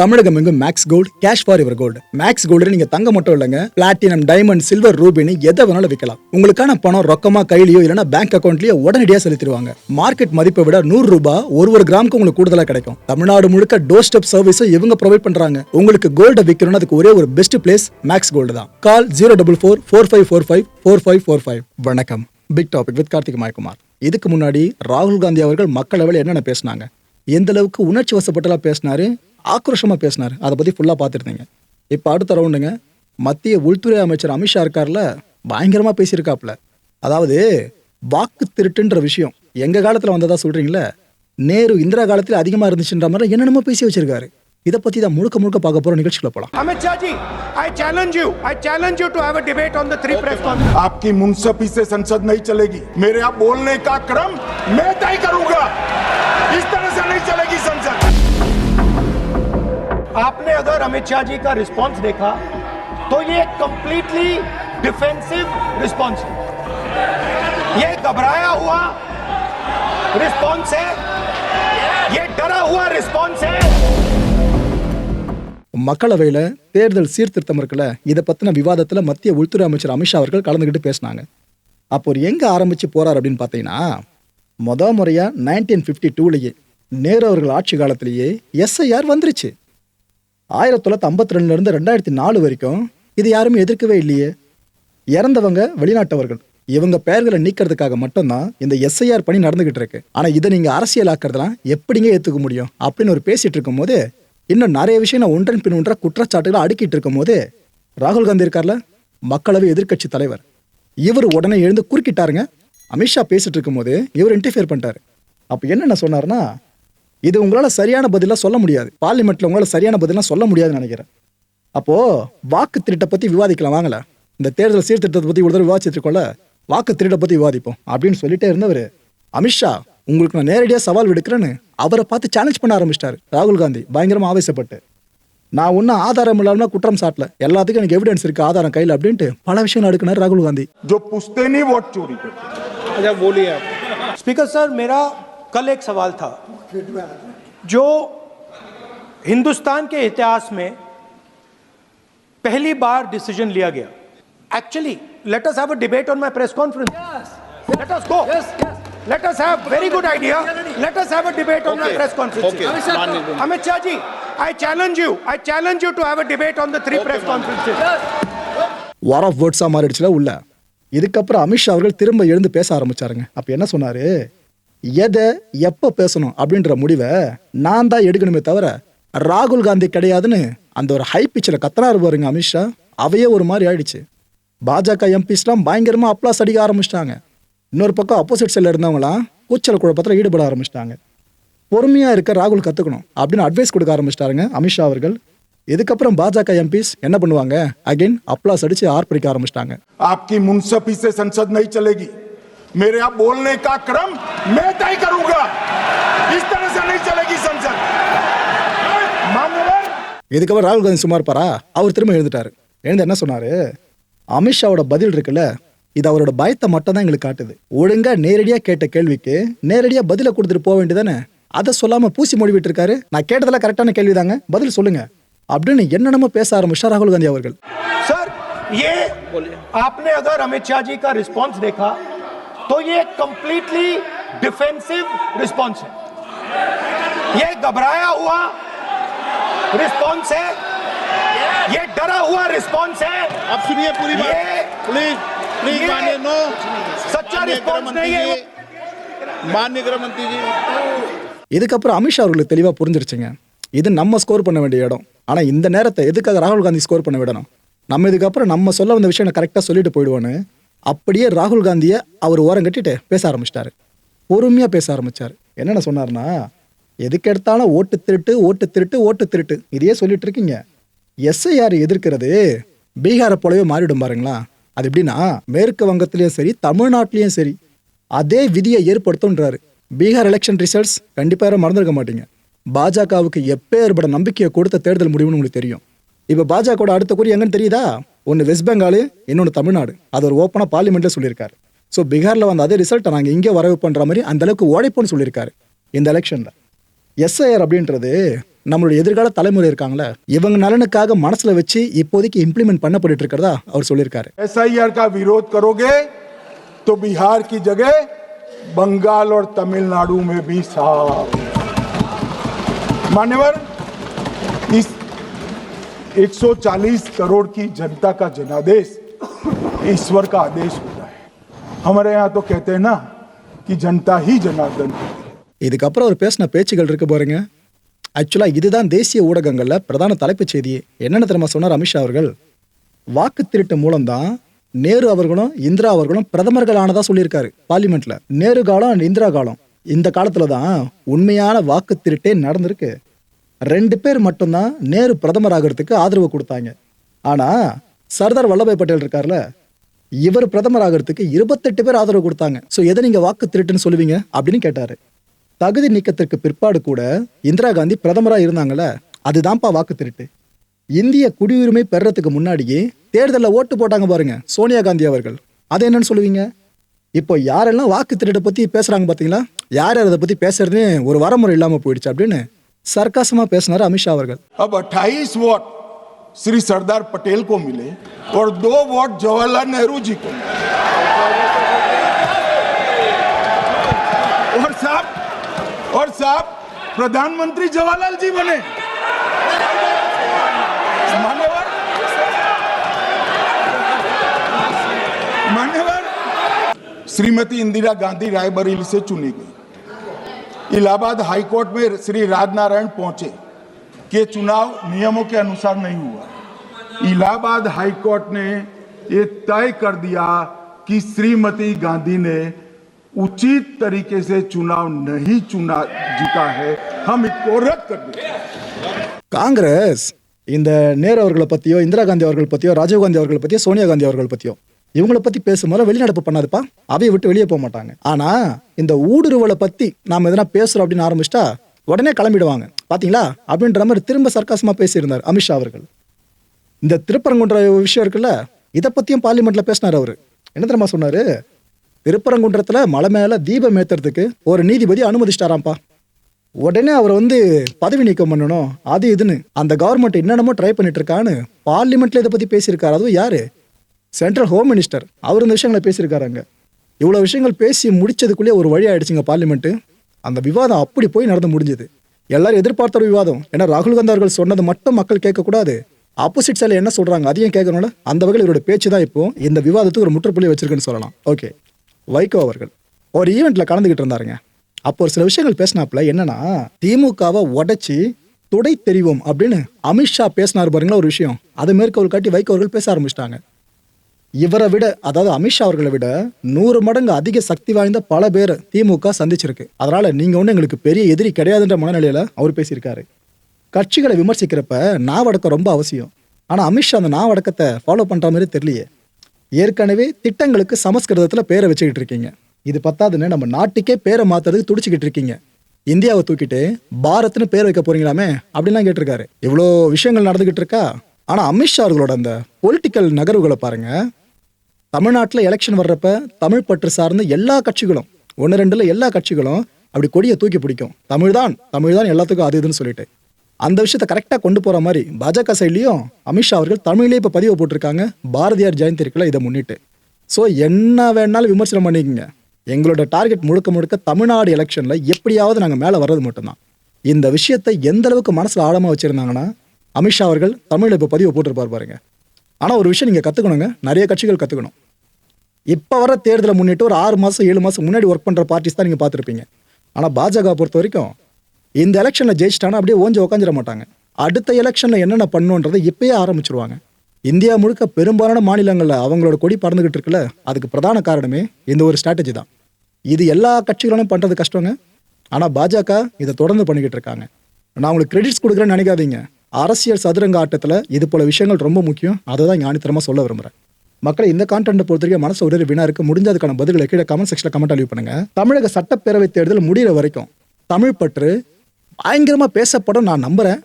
தமிழகம் எங்கும் maths gold cash for இவர் gold maths gold நீங்க தங்க மட்டும் இல்லைங்க. பிளாட்டினம் டைமண்ட் சில்வர் ரூபினி எதை வேணாலும் விற்கலாம் உங்களுக்கான பணம் ரொக்கமா கையிலயோ இல்லைன்னா பேங்க் அக்கௌண்ட்லயோ உடனடியாக செலுத்திடுவாங்க. மார்க்கெட் மதிப்பை விட நூறு ரூபாய் ஒரு ஒரு கிராமுக்கு உங்களுக்கு கூடுதலா கிடைக்கும். தமிழ்நாடு முழுக்க டோர் ஸ்டெப் சர்வீஸும் இவங்க ப்ரொவைட் பண்றாங்க. உங்களுக்கு கோல்ட விற்கணும்னு அதுக்கு ஒரே ஒரு பெஸ்ட் பிளேஸ் மேக்ஸ் கோல்டு தான். Call zero double four four five four five four five four five வணக்கம். Big topic with Karthik Mayakumar இதுக்கு முன்னாடி ராகுல் காந்தி அவர்கள் மக்களவையில் என்னென்ன பேசினாங்க? எந்த அளவுக்கு உணர்ச்சி வசப்பட்டெல்லாம் பேசினாரு? ஆக்ரோஷமா பேசினாரு அதை பத்தி ஃபுல்லா பார்த்துருந்தீங்க இப்போ அடுத்த ரவுண்டுங்க மத்திய உள்துறை அமைச்சர் அமித்ஷா இருக்கார்ல பயங்கரமா பேசியிருக்காப்ல அதாவது வாக்கு திருட்டுன்ற விஷயம் எங்க காலத்துல வந்ததா சொல்றீங்களே நேரு இந்திரா காலத்துல அதிகமா இருந்துச்சுன்ற மாதிரி என்னென்னமோ பேசி வச்சிருக்காரு இதை பத்தி தான் முழுக்க முழுக்க பார்க்க போற நிகழ்ச்சிக்குள்ள போலாம் Amit Shah ji, I challenge you. I challenge you to have a debate on the three press conferences. आपकी मुंसफी से संसद नहीं चलेगी मेरे यहाँ बोलने का क्रम मैं तय करूंगा इस तरह से नहीं चलेगी संसद आपने अगर अमित शाह जी का रिस्पॉन्स देखा तो ये कंप्लीटली डिफेंसिव रिस्पॉन्स है ये घबराया हुआ रिस्पॉन्स है ये डरा हुआ रिस्पॉन्स है மக்களவையில தேர்தல் சீர்திருத்தம் இருக்குல்ல இதை பத்தின விவாதத்துல மத்திய உள்துறை அமைச்சர் அமித்ஷா அவர்கள் கலந்துக்கிட்டு பேசினாங்க அப்போ ஒரு எங்க ஆரம்பிச்சு போறார் அப்படின்னு பார்த்தீங்கன்னா முத முறையா நைன்டீன் ஃபிஃப்டி டூலேயே நேரு அவர்கள் ஆட்சி காலத்திலேயே எஸ்ஐஆர் வந்துருச்சு ஆயிரத்தி தொள்ளாயிரத்தி ஐம்பத்தி ரெண்டுலேருந்து ரெண்டாயிரத்தி நாலு வரைக்கும் இது யாருமே எதிர்க்கவே இல்லையே. இறந்தவங்க வெளிநாட்டவர்கள். இவங்க பெயர்களை நீக்கிறதுக்காக மட்டும்தான் இந்த எஸ்ஐஆர் பணி நடந்துகிட்டு இருக்கு. ஆனா இதை நீங்க அரசியலாக்குறதெல்லாம் எப்படிங்க ஏத்துக்க முடியும்? அப்படின்னு ஒரு பேசிட்டு இருக்கும்போது இன்னும் நிறைய விஷயம் நான் ஒன்றன் பின் ஒன்றா குற்றச்சாட்டுகளை அடுக்கிட்டு இருக்கும்போது ராகுல் காந்தி இருக்கார்ல? மக்களவை எதிர்க்கட்சி தலைவர். இவர் உடனே எழுந்து குறுக்கிட்டாருங்க. அமித்ஷா பேசிட்டு இருக்கும்போது இவர் இன்டர்ஃபியர் பண்ணிட்டாரு. அப்போ என்னென்ன சொன்னார்னா இது உங்களால் சரியான பதிலாக சொல்ல முடியாது. பார்லிமெண்ட்டில் உங்களால் சரியான பதிலாக சொல்ல முடியாதுன்னு நினைக்கிறேன். அப்போது வாக்கு திருட்டை பற்றி விவாதிக்கலாம் வாங்கல இந்த தேர்தல் சீர்திருத்தத்தை பற்றி ஒரு தடவை விவாதிச்சிருக்கோம்ல வாக்கு திருட்டை பற்றி விவாதிப்போம் அப்படின்னு சொல்லிட்டே இருந்தவர் அமித்ஷா உங்களுக்கு நான் நேரடியாக சவால் விடுக்கிறேன்னு அவரை பார்த்து சேலஞ்ச் பண்ண ஆரம்பிச்சிட்டார் ராகுல் காந்தி. பயங்கரமாக ஆவேசப்பட்டு. நான் ஒன்றும் ஆதாரம் இல்லாமல் குற்றம் சாட்டல. எல்லாத்துக்கும் எனக்கு எவிடன்ஸ் இருக்கு ஆதாரம் கையில் அப்படின்ட்டு பல விஷயங்கள் அடுக்கினார் ராகுல் காந்தி. ஸ்பீக்கர் சார் மேரா वोट चोरी करते अच्छा बोलिए आप स्पीकर सर मेरा कल एक सवाल था जो हिंदुस्तान के इतिहास में पहली बार डिसीजन लिया गया actually let us have a debate on my press conference let us go let us have very good idea let us have a debate on my press conference Amit Shah ji I challenge you I challenge you to have a debate on the three press conferences war of வேர்ட்ஸாக மாறிடுச்சுல உள்ள இதுக்கப்புறம் அமித்ஷா அவர்கள் திரும்ப எழுந்து பேச ஆரம்பிச்சாருங்க அப்போ என்ன சொன்னாரு எதை எப்போ பேசணும் அப்படின்ற முடிவை நான் தான் எடுக்கணுமே தவிர ராகுல் காந்தி கிடையாதுன்னு அந்த ஒரு ஹை பிச்சில் கத்தனாரு பாருங்க அமித்ஷா அவையே ஒரு மாதிரி ஆயிடுச்சு. பாஜக எம்பிஸ்லாம் பயங்கரமாக அப்ளாஸ் அடிக்க ஆரம்பிச்சிட்டாங்க. இன்னொரு பக்கம் அப்போசிட் சைடில் இருந்தவங்களாம் கூச்சல் குழப்பத்தில் ஈடுபட ஆரம்பிச்சிட்டாங்க. பொறுமையாக இருக்க ராகுல் கற்றுக்கணும் அப்படின்னு அட்வைஸ் கொடுக்க ஆரம்பிச்சிட்டாருங்க அமித்ஷா அவர்கள். இதுக்கப்புறம் பாஜக எம்பிஸ் என்ன பண்ணுவாங்க? அகைன் அப்ளாஸ் அடிச்சு ஆர்ப்பரிக்க ஆரம்பிச்சிட்டாங்க. ஆப்கி முன்சபி சே சன்சத் நஹி मेरे यहाँ बोलने का क्रम मैं तय करूंगा इस तरह से नहीं चलेगी संसद मान्यवर இதுக்கப்புறம் ராகுல் காந்தி சும்மா இருப்பாரா அவர் திரும்ப எழுந்துட்டாரு எழுந்து என்ன சொன்னாரு அமித்ஷாவோட பதில் இருக்குல்ல இது அவரோட பயத்தை மட்டும் தான் எங்களுக்கு காட்டுது ஒழுங்கா நேரடியா கேட்ட கேள்விக்கு நேரடியா பதில கொடுத்துட்டு போக வேண்டியதானே அதை சொல்லாம பூசி மொழிவிட்டு இருக்காரு நான் கேட்டதெல்லாம் கரெக்டான கேள்விதாங்க பதில் சொல்லுங்க அப்படின்னு என்னென்னமோ பேச ஆரம்பிச்சா ராகுல் காந்தி அவர்கள் सर ये आपने अगर अमित शाह जी का रिस्पांस देखा तो ये कंप्लीटली डिफेंसिव रिस्पांस है ये घबराया हुआ रिस्पांस है ये डरा हुआ रिस्पांस है आप सुनिए पूरी बात ये प्लीज प्लीज ये माननीय नो सच्चा माननीय रिस्पांस गृह नहीं है मंत्री जी माननीय गृह मंत्री जी இதுக்கப்புறம் அமித்ஷா அவர்களுக்கு தெளிவாக புரிஞ்சிருச்சுங்க இது நம்ம ஸ்கோர் பண்ண வேண்டிய இடம் ஆனால் இந்த நேரத்தை எதுக்காக ராகுல் காந்தி ஸ்கோர் பண்ண விடணும் நம்ம இதுக்கப்புறம் நம்ம சொல்ல வந்த விஷயம் கரெக்டாக சொல்லிட்டு போயிடுவோன்னு அப்படியே ராகுல் காந்தியை அவர் ஓரம் கட்டிட்டு பேச ஆரம்பிச்சிட்டாரு. பொறுமையாக பேச ஆரம்பிச்சார். என்னென்ன சொன்னார்னா எதுக்கு எடுத்தாலும் ஓட்டு திருட்டு ஓட்டு திருட்டு ஓட்டு திருட்டு. இதையே சொல்லிட்டு இருக்கீங்க. எஸ்ஐஆர் எதிர்க்கிறது பீகாரை போலவே மாறிடும் பாருங்களா. அது எப்படின்னா மேற்கு வங்கத்திலையும் சரி தமிழ்நாட்டிலையும் சரி அதே விதியை ஏற்படுத்தும்ன்றாரு. பீகார் எலெக்ஷன் ரிசல்ட்ஸ் கண்டிப்பாக யாரும் மறந்துருக்க மாட்டீங்க. பாஜகவுக்கு எப்பேற்பட நம்பிக்கையை கொடுத்த தேர்தல் முடிவுன்னு உங்களுக்கு தெரியும். இப்போ பாஜகவோட அடுத்த குறி எங்கன்னு தெரியுதா? ஒன்று வெஸ்ட் பெங்கால் இன்னொன்று தமிழ்நாடு அது ஒரு ஓப்பனாக பார்லிமெண்ட்டில் சொல்லியிருக்காரு ஸோ பீகாரில் வந்த அதே ரிசல்ட்டை நாங்கள் இங்கே வரவு பண்ணுற மாதிரி அந்த அளவுக்கு உழைப்போன்னு சொல்லியிருக்காரு இந்த எலெக்ஷனில் எஸ்ஐஆர் அப்படின்றது நம்மளுடைய எதிர்கால தலைமுறை இருக்காங்களே இவங்க நலனுக்காக மனசுல வச்சு இப்போதைக்கு இம்ப்ளிமெண்ட் பண்ணப்பட்டு இருக்கிறதா அவர் சொல்லியிருக்காரு एसआईआर का विरोध करोगे तो बिहार की जगह बंगाल और तमिलनाडु में भी साफ मान्यवर इस 140 करोड़ की जनता का जनादेश ईश्वर का आदेश होता है हमारे यहाँ तो कहते हैं ना कि जनता ही जनार्दन है இதுக்கப்புறம் அவர் பேசின பேச்சுகள் இருக்கு பாருங்க ஆக்சுவலா இதுதான் தேசிய ஊடகங்கள்ல பிரதான தலைப்புச் செய்தியே என்னென்ன தெரியுமா சொன்னார் அமித்ஷா அவர்கள் வாக்கு திருட்டு மூலம்தான் நேரு அவர்களும் இந்திரா அவர்களும் பிரதமர்கள் ஆனதா சொல்லியிருக்காரு பார்லிமெண்ட்ல நேரு காலம் and இந்திரா காலம் இந்த காலத்துல தான் உண்மையான வாக்கு திருட்டே நடந்திருக்கு ரெண்டு பேர் மட்டும்தான் நேரு பிரதமர் ஆகிறதுக்கு ஆதரவு கொடுத்தாங்க. ஆனால் சர்தார் வல்லபாய் பட்டேல் இருக்கார்ல இவர் பிரதமர் ஆகிறதுக்கு இருபத்தெட்டு பேர் ஆதரவு கொடுத்தாங்க. ஸோ எதை நீங்கள் வாக்கு திருட்டுன்னு சொல்லுவீங்க? அப்படின்னு கேட்டார். தகுதி நீக்கத்திற்கு பிற்பாடு கூட இந்திரா காந்தி பிரதமராக இருந்தாங்கல்ல அதுதான்ப்பா வாக்கு திருட்டு. இந்திய குடியுரிமை பெறத்துக்கு முன்னாடியே தேர்தலில் ஓட்டு போட்டாங்க பாருங்க சோனியா காந்தி அவர்கள். அது என்னன்னு சொல்லுவீங்க? இப்போ யாரெல்லாம் வாக்கு திருட்டை பற்றி பேசுகிறாங்க பார்த்தீங்களா யார் யார் அதை பற்றி பேசுறதுன்னு ஒரு வரமுறை இல்லாமல் போயிடுச்சு அப்படின்னு સાર્કાસમાં પેસનાર अमित शाह વર્ગ अब 28 वोट श्री सरदार पटेल को मिले और दो वोट जवाहरलाल नेहरू जी को मिले। और साहब और साहब, प्रधानमंत्री जवाहरलाल जी बने। मान्यवर। मान्यवर। श्रीमती इंदिरा गांधी रायबरेली से चुनी गई। इलाहाबाद हाईकोर्ट में श्री राजनारायण पहुंचे कि चुनाव नियमों के अनुसार नहीं हुआ इलाहाबाद हाईकोर्ट ने ये तय कर दिया कि श्रीमती गांधी ने उचित तरीके से चुनाव नहीं चुना जीता है हम इसको रद्द कर देते हैं காங்கிரஸ் இந்த நேரு அவர்களை பத்தியோ இந்திரா காந்தி அவர்கள் பத்தியோ ராஜீவ் காந்தி அவர்கள் பத்தியோ சோனியா காந்தி அவர்கள் பத்தியோ இவங்கள பத்தி பேசும்போது வெளிநடப்பு பண்ணாதுப்பா. அவையை விட்டு வெளியே போக மாட்டாங்க. ஆனா இந்த ஊடுருவலை பத்தி நாம எதனா பேசுறோம் அப்படின்னு ஆரம்பிச்சிட்டா உடனே கிளம்பிடுவாங்க. பாத்தீங்களா? அப்படின்ற மாதிரி திரும்ப சர்க்காசமா பேசியிருந்தார் அமித்ஷா அவர்கள். இந்த திருப்பரங்குன்ற விஷயம் இருக்குல்ல இதை பத்தியும் பார்லிமெண்ட்ல பேசினார் அவரு. என்ன தெரியுமா சொன்னாரு? திருப்பரங்குன்றத்துல மலை மேல தீபம் ஏத்துறதுக்கு ஒரு நீதிபதி அனுமதிச்சிட்டாராம்ப்பா. உடனே அவர் வந்து பதவி நீக்கம் பண்ணணும் அது இதுன்னு. அந்த கவர்மெண்ட் என்னென்னமோ ட்ரை பண்ணிட்டு இருக்கான்னு பார்லிமெண்ட்ல இதை பத்தி பேசியிருக்காரு. அதுவும் யாரு? சென்ட்ரல் ஹோம் மினிஸ்டர் அவர் இந்த விஷயங்களை பேசியிருக்காருங்க இவ்வளோ விஷயங்கள் பேசி முடிச்சதுக்குள்ளே ஒரு வழி ஆயிடுச்சுங்க பார்லிமெண்ட்டு. அந்த விவாதம் அப்படி போய் நடந்து முடிஞ்சது. எல்லாரும் எதிர்பார்த்த ஒரு விவாதம். ஏன்னா ராகுல் காந்தி அவர்கள் சொன்னது மட்டும் மக்கள் கேட்கக்கூடாது. ஆப்போசிட் சைடில் என்ன சொல்கிறாங்க அதையும் கேட்கணும்ல. அந்த வகையில் இவரோட பேச்சு தான் இப்போ இந்த விவாதத்துக்கு ஒரு முற்றுப்புள்ளி வச்சிருக்குன்னு சொல்லலாம். ஓகே வைகோ அவர்கள் ஒரு ஈவெண்ட்டில் கலந்துகிட்டு இருந்தாருங்க. அப்போ ஒரு சில விஷயங்கள் பேசினாப்புல என்னன்னா திமுகவை உடைச்சி துடை தெரிவோம் அப்படின்னு அமித்ஷா பேசினார் பாருங்களா ஒரு விஷயம். அது மேற்கோள் காட்டி வைகோ அவர்கள் பேச ஆரம்பிச்சிட்டாங்க. இவரை விட அதாவது அமித்ஷா அவர்களை விட நூறு மடங்கு அதிக சக்தி வாய்ந்த பல பேர் திமுக சந்திச்சிருக்கு. அதனால நீங்க ஒன்றும் எங்களுக்கு பெரிய எதிரி கிடையாதுன்ற மனநிலையில அவர் பேசியிருக்காரு. கட்சிகளை விமர்சிக்கிறப்ப நாவடக்கம் ரொம்ப அவசியம். ஆனால் அமித்ஷா அந்த நாவடக்கத்தை ஃபாலோ பண்ணுற மாதிரி தெரியலையே. ஏற்கனவே திட்டங்களுக்கு சமஸ்கிருதத்தில் பேரை வச்சுக்கிட்டு இருக்கீங்க. இது பத்தாதுன்னு நம்ம நாட்டுக்கே பேரை மாற்றுறதுக்கு துடிச்சிக்கிட்டு இருக்கீங்க. இந்தியாவை தூக்கிட்டு பாரத்னு பேர் வைக்க போறீங்களாமே அப்படின்லாம் கேட்டிருக்காரு. இவ்வளோ விஷயங்கள் நடந்துகிட்டு இருக்கா? ஆனால் அமித்ஷா அவர்களோட அந்த பொலிட்டிக்கல் நகர்வுகளை பாருங்க. தமிழ்நாட்டில் எலெக்ஷன் வர்றப்ப தமிழ் பற்று சார்ந்த எல்லா கட்சிகளும் ஒன்று ரெண்டில் எல்லா கட்சிகளும் அப்படி கொடியை தூக்கி பிடிக்கும். தமிழ் தான் தமிழ் தான் எல்லாத்துக்கும் அது இதுன்னு சொல்லிட்டு. அந்த விஷயத்தை கரெக்டாக கொண்டு போகிற மாதிரி பாஜக சைட்லேயும் அமித்ஷா அவர்கள் தமிழ்லேயே இப்போ பதிவு போட்டிருக்காங்க. பாரதியார் ஜெயந்தி இருக்குல்ல இதை முன்னிட்டு. ஸோ என்ன வேணாலும் விமர்சனம் பண்ணிக்கோங்க. எங்களோட டார்கெட் முழுக்க முழுக்க தமிழ்நாடு எலெக்ஷனில் எப்படியாவது நாங்கள் மேலே வர்றது மட்டும்தான். இந்த விஷயத்தை எந்த அளவுக்கு மனசில் ஆழமாக வச்சுருந்தாங்கன்னா அமித்ஷா அவர்கள் தமிழில் இப்போ பதிவு போட்டிருப்பார் பாருங்க. ஆனால் ஒரு விஷயம் நீங்கள் கற்றுக்கணுங்க நிறைய கட்சிகள் கற்றுக்கணும் இப்போ வர தேர்தலை முன்னிட்டு ஒரு ஆறு மாதம் ஏழு மாதம் முன்னாடி ஒர்க் பண்ணுற பார்ட்டிஸ் தான் நீங்கள் பார்த்துருப்பீங்க. ஆனால் பாஜக பொறுத்த வரைக்கும் இந்த எலெக்ஷனில் ஜெயிச்சிட்டானா அப்படியே ஓஞ்சி உக்காஞ்சிட மாட்டாங்க. அடுத்த எலெக்ஷனில் என்னென்ன பண்ணுன்றதை இப்பயே ஆரம்பிச்சிருவாங்க. இந்தியா முழுக்க பெரும்பாலான மாநிலங்களில் அவங்களோட கொடி பறந்துக்கிட்டு இருக்குல்ல அதுக்கு பிரதான காரணமே இந்த ஒரு ஸ்ட்ராட்டஜி தான். இது எல்லா கட்சிகளும் பண்ணுறது கஷ்டங்க. ஆனால் பாஜக இதை தொடர்ந்து பண்ணிக்கிட்டு இருக்காங்க. நான் உங்களுக்கு கிரெடிட்ஸ் கொடுக்குறேன்னு நினைக்காதீங்க. அரசியல் சதுரங்க ஆட்டத்தில் இது போல விஷயங்கள் ரொம்ப முக்கியம். அதை தான் ஞானித்தரமாக சொல்ல விரும்புகிறேன் மக்களை இந்த கான்டென்ட்டை பொறுத்த வரைக்கும் மனசு ஒரு வினா இருக்கு. முடிஞ்ச அதுக்கான பதில்களை கீழே கமெண்ட் செக்ஷனில் கமெண்ட் அழிவு பண்ணுங்க. தமிழக சட்டப்பேரவை தேர்தல் முடிகிற வரைக்கும் தமிழ் பற்று பயங்கரமாக பேசப்படும் நான் நம்புகிறேன்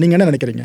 நீங்கள் என்ன நினைக்கிறீங்க?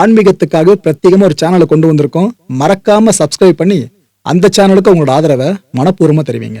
ஆன்மீகத்துக்காக பிரத்யேகமா ஒரு சேனலை கொண்டு வந்திருக்கோம். மறக்காம சப்ஸ்கிரைப் பண்ணி அந்த சேனலுக்கு உங்களோட ஆதரவை மனப்பூர்வமா தெரிவிங்க.